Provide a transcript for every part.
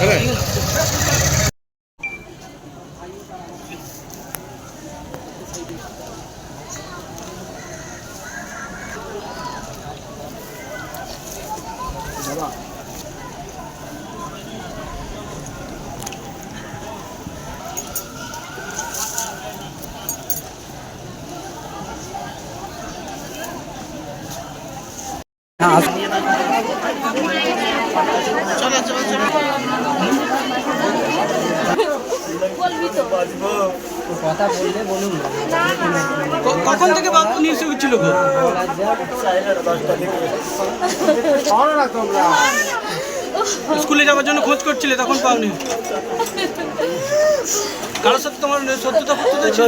一 ক- কখন থেকে বাবু নিয়ে এসে ছিল গো? স্কুলে যাওয়ার জন্য খোঁজ করছিলে তখন পাওনি। কারোর সাথে তোমার সত্যতা ফত্যতা ছিল?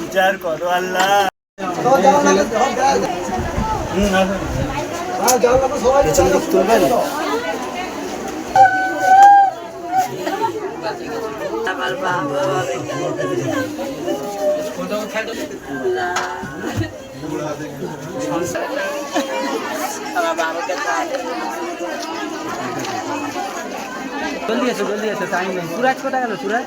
বিচার করো আল্লাহ। জলদি এসো জলদি এসো টাইম নেই সুরাজ কোথায় গেল সুরাজ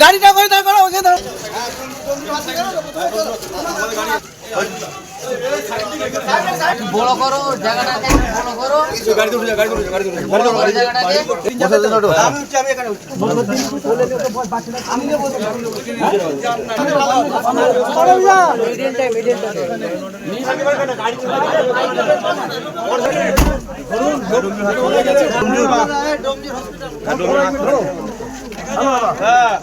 গাড়িটা করে দাঁড় করো ওকে দাঁড় বড় করো জায়গাটাকে বড় বড় জায়গাটাকে যদি কেউ আসবি না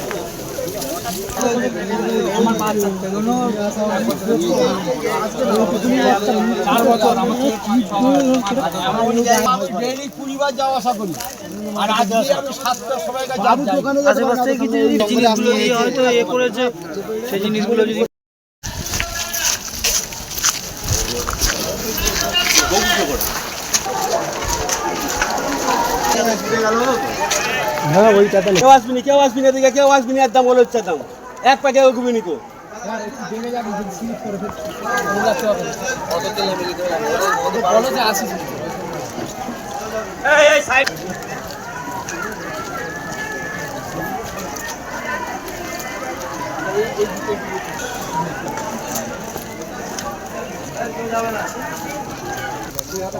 প্যাকে ওগুবি নিকো আর এখানে পিঁপড়ে ধরবি এই পাতা ওর হাতে মুঠো তখন ছিল ও তো টানা ও দম বেরিয়ে আছে তখন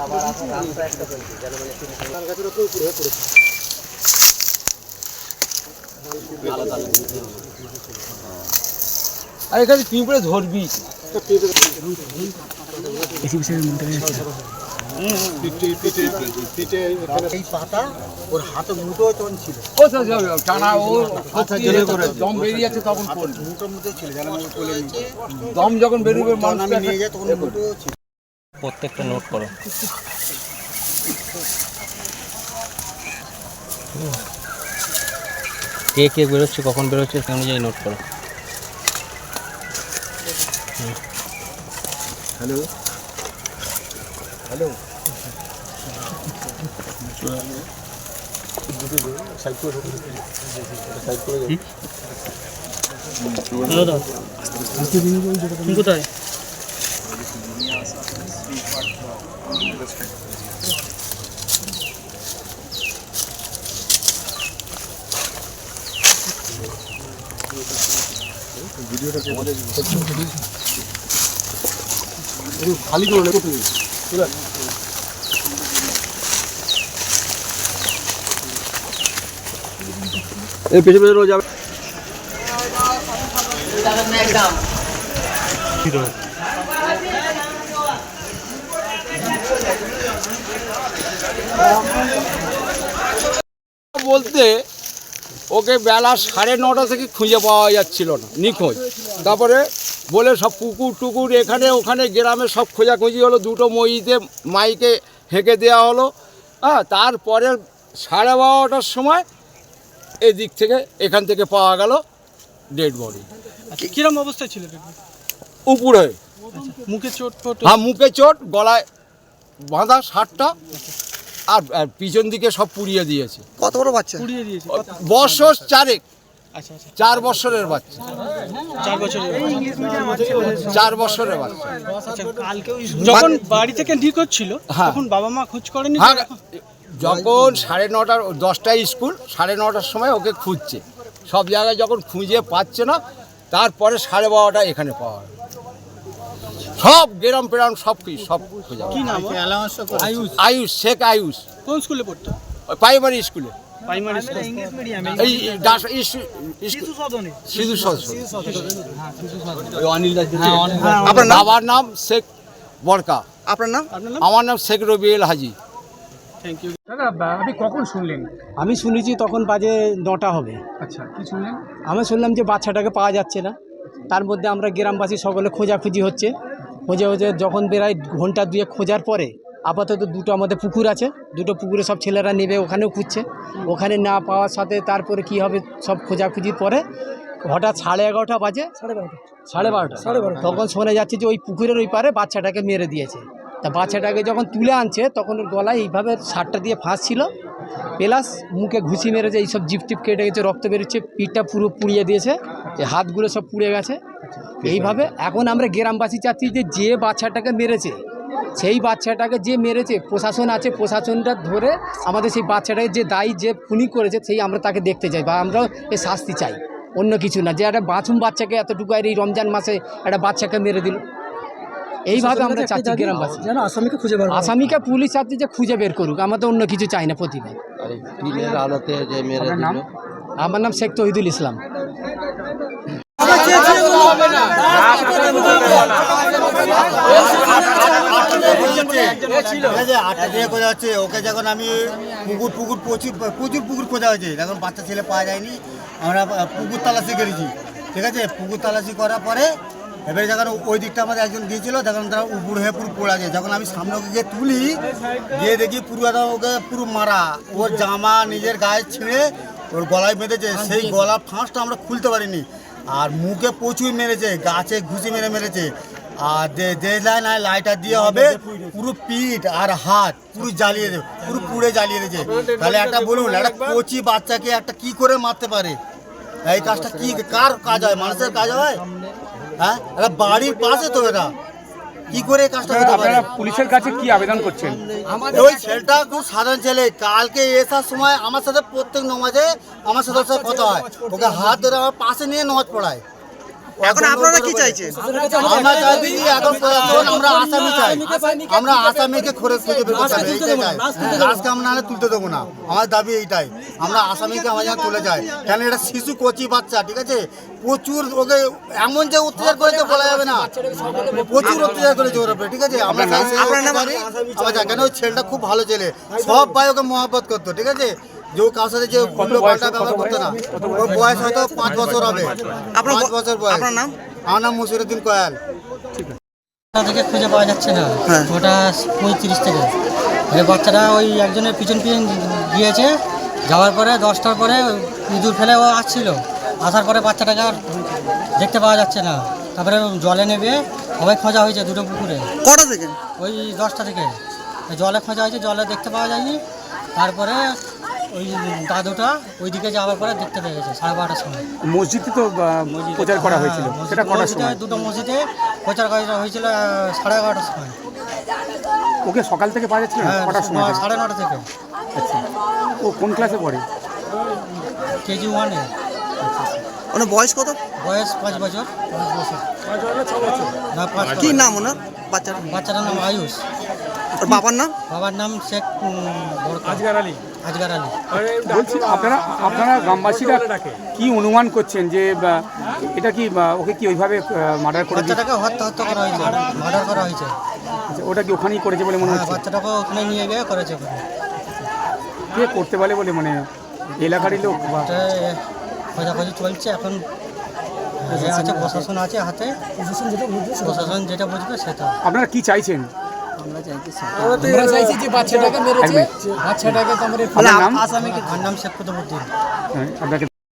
পড়ল মুঠোর মধ্যে ছিল যেন আমি কোলে নিয়ে দম। যখন বেরোবে তখন আমি নিয়ে যাই তখন মুঠো ছিল। প্রত্যেকটা নোট করো কে কে বেরোচ্ছে কখন বেরোচ্ছে সে অনুযায়ী নোট করো। হ্যালো হ্যালো কোথায়? খালি করে নেব তুমি এই পেছনে পেছনে যাবে। বলতে ওকে বেলা সাড়ে নটা থেকে খুঁজে পাওয়া যাচ্ছিল না নিখোঁজ। তারপরে বলে সব পুকুর টুকুর এখানে ওখানে গ্রামে সব খোঁজাখুঁজি হলো দুটো মইতে মাইকে হেঁকে দেওয়া হলো। হ্যাঁ তারপরে সাড়ে বারোটার সময় এদিক থেকে এখান থেকে পাওয়া গেল ডেড বডি আচ্ছা কিরম অবস্থায় ছিল উপরে। মুখে চোট হ্যাঁ মুখে চোট গলায় বাঁধা শার্টটা আর আর পিছন দিকে সব পুড়িয়ে দিয়েছে। কত বড় বাচ্চা? পুড়িয়ে দিয়েছে। বছর চারেক। আচ্ছা আচ্ছা। চার বছরের বাচ্চা। চার বছরের চার বছরের বাচ্চা। আচ্ছা কালকে যখন বাড়ি থেকে নিখোঁজ ছিল হ্যাঁ। তখন বাবা মা খোঁজ করেনি হ্যাঁ যখন সাড়ে নটার দশটায় স্কুল সাড়ে নটার সময় ওকে খুঁজছে। সব জায়গায় যখন খুঁজে পাচ্ছে না তারপরে সাড়ে বারোটা এখানে পাওয়া। সব গ্রাম পেরাম সব কি সব খোঁজা কি নাম? আয়ুষ। আয়ুষ শেখ আয়ুষ। কোন স্কুলে পড়তো? প্রাইমারি স্কুলে। Primary school. ইংলিশ মিডিয়ামে। এই ডাস ইস- ইস- সদনে। সিধু সদস্য আপনার নাম? নাম শেখ বড়কা আপনার নাম? আপনার নাম? আমার নাম শেখ রবিউল হাজি। থ্যাংক ইউ আমি শুনেছি তখন বাজে নটা হবে। আচ্ছা কি শুনলেন? আমি শুনলাম যে বাচ্চাটাকে পাওয়া যাচ্ছে না। তার মধ্যে আমরা গ্রামবাসী সকলে খোঁজাখুঁজি হচ্ছে। খোঁজে খোঁজে যখন বেরাই ঘণ্টা দুয়ে খোঁজার পরে আপাতত দুটো আমাদের পুকুর আছে দুটো পুকুরে সব ছেলেরা নেবে ওখানেও খুঁজছে। ওখানে না পাওয়ার সাথে তারপরে কি হবে সব খোঁজাখুঁজির পরে হঠাৎ সাড়ে এগারোটা বাজে। সাড়ে বারোটা। সাড়ে বারোটা। সাড়ে বারোটা। তখন শোনা যাচ্ছে যে ওই পুকুরের ওই পারে বাচ্চাটাকে মেরে দিয়েছে। তা বাচ্চাটাকে যখন তুলে আনছে তখন ওর গলায় এইভাবে সারটা দিয়ে ফাঁস ছিল। প্লাস মুখে ঘুষি মেরেছে এইসব জিপ টিপ কেটে গেছে রক্ত বেরোচ্ছে পিঠটা পুরো পুড়িয়ে দিয়েছে। যে হাতগুলো সব পুড়ে গেছে। এইভাবে এখন আমরা গ্রামবাসী চাচ্ছি যে যে বাচ্চাটাকে মেরেছে সেই বাচ্চাটাকে যে মেরেছে প্রশাসন আছে প্রশাসনটা ধরে আমাদের সেই বাচ্চাটাকে যে দায়ী যে খুনি করেছে সেই আমরা তাকে দেখতে চাই বা আমরাও এ শাস্তি চাই। অন্য কিছু না যে একটা বাথরুম বাচ্চাকে এতটুকু আর এই রমজান মাসে একটা বাচ্চাকে মেরে দিল। এইভাবে আমরা চাচ্ছি গ্রামবাসী। যেন আসামিকে খুঁজে বার আসামিকে পুলিশ চাচ্ছি যে খুঁজে বের করুক আমাদের অন্য কিছু চাই না প্রতিদিন। আমার নাম শেখ তহিদুল ইসলাম। ওকে যখন আমি পুকুর পুকুর প্রচুর প্রচুর পুকুর খোঁজা হয়েছে যখন বাচ্চা ছেলে পাওয়া যায়নি আমরা পুকুর তালাশি করেছি ঠিক আছে পুকুর তালাশি করার পরে এবারে যখন ওই দিকটা আমাদের একজন গিয়েছিল তখন তারা উপর হয়ে পুরো পড়ে আছে যখন আমি সামনে ওকে গিয়ে তুলি গিয়ে দেখি পুরো একদম ওকে পুরো মারা ওর জামা নিজের গায়ে ছিঁড়ে ওর গলায় বেঁধেছে সেই গলার ফাঁসটা আমরা খুলতে পারিনি আর মুখে প্রচুর মেরেছে গাছে ঘুষি মেরে মেরেছে। আর যে যে লাইন আর লাইটার দিয়ে হবে পুরো পিঠ আর হাত পুরো জ্বালিয়ে দেবে পুরো পুড়ে জ্বালিয়ে দিয়েছে। তাহলে একটা বলুন একটা কচি বাচ্চাকে একটা কি করে মারতে পারে? এই কাজটা কি কার কাজ হয়? মানুষের কাজ হয়? হ্যাঁ? একটা বাড়ির পাশে তো এটা। কি করে কাজটা হতে পারে? পুলিশের কাছে কি আবেদন করছেন? ওই ছেলেটা খুব সাধারণ ছেলে। কালকে এসার সময় আমার সাথে প্রত্যেক নমাজে আমার সাথে কথা হয়। ওকে হাত ধরে আমার পাশে নিয়ে নমাজ পড়ায়। এখন আপনারা কি চাইছেন? আমরা চাইছি এখন প্রশাসন আমরা আসামি চাই। আমরা আসামিকে খরে খুঁজে বের করতে হবে এইটাই চাই। আজকে আমরা তুলতে দেবো না। আমার দাবি এইটাই আমরা আসামিকে আমার যেন তুলে যায় কেন এটা শিশু কচি বাচ্চা ঠিক আছে? প্রচুর ওকে এমন যে অত্যাচার করেছে বলা যাবে না। প্রচুর অত্যাচার করেছে ওর উপরে ঠিক আছে? আমরা চাই যা- কেন ওই ছেলেটা খুব ভালো ছেলে? সব ভাই ওকে মহব্বত করতো ঠিক আছে? যে কার সাথে যে উল্টো পাল্টা ব্যবহার করতো না। ওর বয়স হয়তো পাঁচ বছর হবে। পাঁচ বছর বয়স। আপনার নাম? আমার নাম মুসিরুদ্দিন কয়াল। থেকে খুঁজে পাওয়া যাচ্ছে না। ওটা পঁয়ত্রিশ থেকে। এই বাচ্চাটা ওই একজনের পিছন পিছন গিয়েছে। যাওয়ার পরে দশটার পরে ইঁদুর ফেলে ও আসছিল। আসার পরে বাচ্চাটাকে আর দেখতে পাওয়া যাচ্ছে না। তারপরে জলে নেবে। সবাই খোঁজা হয়েছে দুটো পুকুরে। কটা থেকে? ওই দশটা থেকে। জলে খোঁজা হয়েছে জলে দেখতে পাওয়া যায়নি। তারপরে ওই দাদুটা ওইদিকে যাওয়ার পরে দেখতে পেয়ে গেছে সাড়ে বারোটার সময়। মসজিদে তো প্রচার করা হয়েছিল। হ্যাঁ, সেটা সময়? দুটো মসজিদে প্রচার করা হয়েছিল সাড়ে এগারোটার সময়। ওকে সকাল থেকে পাওয়া যাচ্ছিল? হ্যাঁ কটার সময় সাড়ে নটা থেকে। আচ্ছা। ও কোন ক্লাসে পড়ে? কেজি ওয়ানে। ওনার বয়স কত? বয়স পাঁচ বছর। না পাঁচ কি নাম ওনার? বাচ্চার বাচ্চাটার নাম আয়ুষ। ওর বাবার নাম? বাবার নাম শেখ আজগার আলী। আজগার আলী। বলছি আপনারা আপনারা গ্রামবাসীরা কি অনুমান করছেন যে এটা কি ওকে কি ওইভাবে মার্ডার করে বাচ্চাটাকে হত্যা হত্যা করা হয়েছে মার্ডার করা হয়েছে। আচ্ছা, ওটা কি ওখানেই করেছে বলে মনে হ্যাঁ হচ্ছে? বাচ্চাটাকে ওখানে নিয়ে গিয়ে করেছে ওখানে। কে করতে পারে বলে মানে এলাকারই লোক খোঁজাখুঁজি চলছে এখন। আছে প্রশাসন আছে হাতে। প্রশাসন যেটা বুঝবে সেটা। আপনারা কি চাইছেন? আমরা চাইছি যে বাচ্চাটাকে মেরেছে। বাচ্চাটাকে তো আমরা আসামিকে নাম শেখ কুতুবুদ্দিন হ্যাঁ, আপনাকে